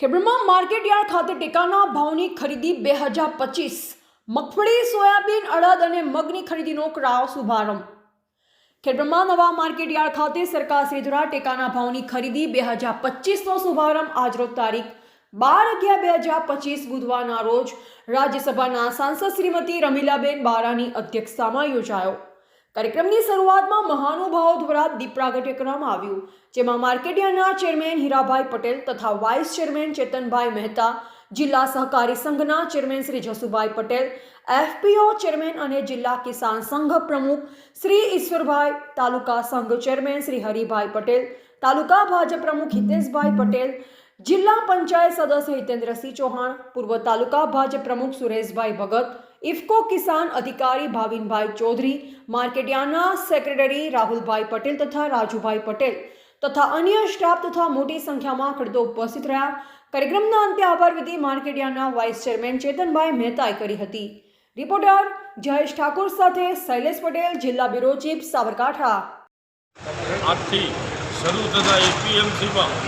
Khedbrahma market yard ખાતે ટેકાના ભાવની ખરીદી બે હજાર પચીસ. મગફળી, સોયાબીન, અડદ અને મગની ખરીદીનો કરાવ શુભારંભ. ખેડબ્રહ્મા નવા માર્કેટયાર્ડ ખાતે સરકાર શ્રી દ્વારા ટેકાના ભાવની ખરીદી બે હજાર પચીસનો શુભારંભ. આજરોજ તારીખ બાર અગિયાર બે હજાર પચીસ બુધવારના રોજ રાજ્યસભાના સાંસદ શ્રીમતી રમીલાબેન બારાની અધ્યક્ષતામાં યોજાયો. કાર્યક્રમની શરૂઆતમાં મહાનુભાવો દ્વારા દીપ પ્રાગટ્ય કરવામાં આવ્યું, જેમાં માર્કેટિયાના ચેરમેન હીરાભાઈ પટેલ તથા વાઇસ ચેરમેન ચેતનભાઈ મહેતા, જિલ્લા સહકારી સંઘના chairman Shri Jasubhai Patel, FPO chairman અને જિલ્લા કિસાન સંઘ પ્રમુખ શ્રી ઈશ્વરભાઈ, તાલુકા સંઘ ચેરમેન શ્રી હરિભાઈ પટેલ, તાલુકા ભાજપ પ્રમુખ હિતેશભાઈ પટેલ, જિલ્લા પંચાયત સદસ્ય હિતેન્દ્રસિંહ ચૌહાણ, પૂર્વ તાલુકા ભાજપ પ્રમુખ સુરેશભાઈ ભગત ઇફકો કિસાન અધિકારી ભાવિનભાઈ ચૌધરી, માર્કેટિયાના સેક્રેટરી રાહુલભાઈ પટેલ તથા રાજુભાઈ પટેલ તથા અન્ય સ્ટાફ તથા મોટી સંખ્યામાં ખેડૂતો ઉપસ્થિત રહ્યા. કાર્યક્રમના અંતે આભાર વિધિ માર્કેટિયાના વાઇસ ચેરમેન ચેતનભાઈ મહેતાએ કરી હતી. રિપોર્ટર જયેશ ઠાકુર સાથે શૈલેષ પટેલ, જિલ્લા બ્યુરો ચીફ સાબરકાંઠા. આજથી શરૂ થતા એપીએમસીમાં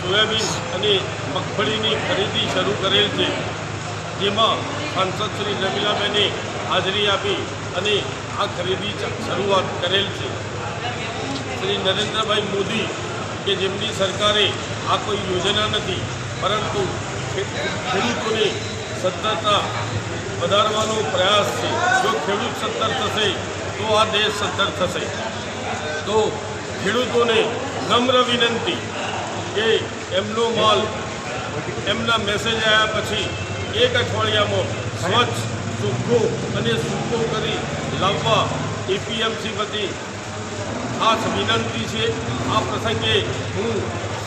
સોયાબીન અને મગફળીની ખરીદી શરૂ કરેલ છે. જેમાં સાંસદ શ્રી રમીલાબેને હાજરી આપી અને આ ખરીદી શરૂઆત કરેલ છે. શ્રી નરેન્દ્રભાઈ મોદી કે જેમની સરકારે આ કોઈ યોજના નથી, પરંતુ ખેડૂતોને સત્તરતા વધારવાનો પ્રયાસ છે. જો ખેડૂત સદ્ધર થશે, તો આ દેશ સદ્ધર થશે. તો ખેડૂતોને નમ્ર વિનંતી કે એમનો માલ, એમના મેસેજ આવ્યા પછી એક અઠવાડિયામાં સ્વચ્છ સુખો અને સૂકો કરી લાવવા એપીએમસી વતી ખાસ વિનંતી છે. આ પ્રસંગે હું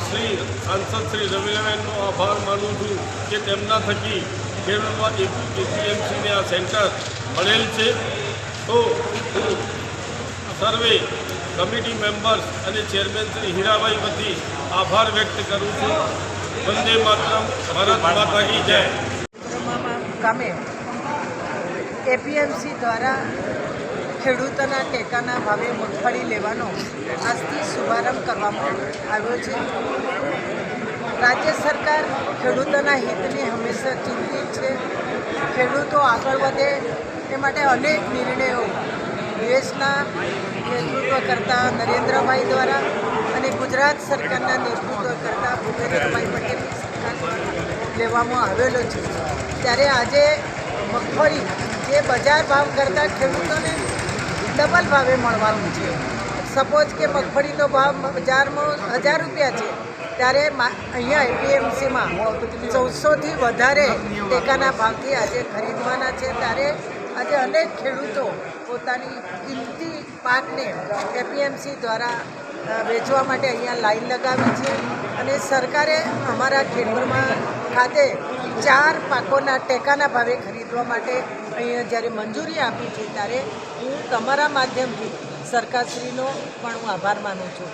શ્રી સાંસદ શ્રી રવિનારાયણનો આભાર માનું છું કે તેમના થકી કેરળમાં એપીએમસીને આ સેન્ટર મળેલ છે. તો હું સર્વે કમિટી મેમ્બર્સ અને ચેરમેન શ્રી હીરાભાઈ વતી આભાર વ્યક્ત કરું છું. વંદે માતરમ. ભારત માતા કી જય. ગામે એપીએમસી દ્વારા ખેડૂતોના ટેકાના ભાવે મગફળી લેવાનો આજથી શુભારંભ કરવામાં આવ્યો છે. રાજ્ય સરકાર ખેડૂતોના હિતની હંમેશા ચિંતિત છે. ખેડૂતો આગળ વધે એ માટે અનેક નિર્ણયો દેશના નેતૃત્વ કરતા નરેન્દ્રભાઈ દ્વારા અને ગુજરાત સરકારના નેતૃત્વ કરતા ભૂપેન્દ્રભાઈ દ્વારા લેવામાં આવેલો છે. ત્યારે આજે મગફળી જે બજાર ભાવ કરતાં ખેડૂતોને ડબલ ભાવે મળવાનું છે. સપોઝ કે મગફળીનો ભાવ બજારમાં હજાર રૂપિયા છે, ત્યારે અહીંયા એપીએમસીમાં ચૌદસોથી વધારે ટેકાના ભાવથી આજે ખરીદવાના છે. ત્યારે આજે અનેક ખેડૂતો પોતાની કિંમતી પાકને એપીએમસી દ્વારા વેચવા માટે અહીંયા લાઈન લગાવી છે. અને સરકારે અમારા ખેડૂતમાં ખાતે ચાર પાકોના ટેકાના ભાવે ખરીદવા માટે અહીંયા જ્યારે મંજૂરી આપી છે, ત્યારે હું તમારા માધ્યમથી સરકારશ્રીનો પણ હું આભાર માનું છું.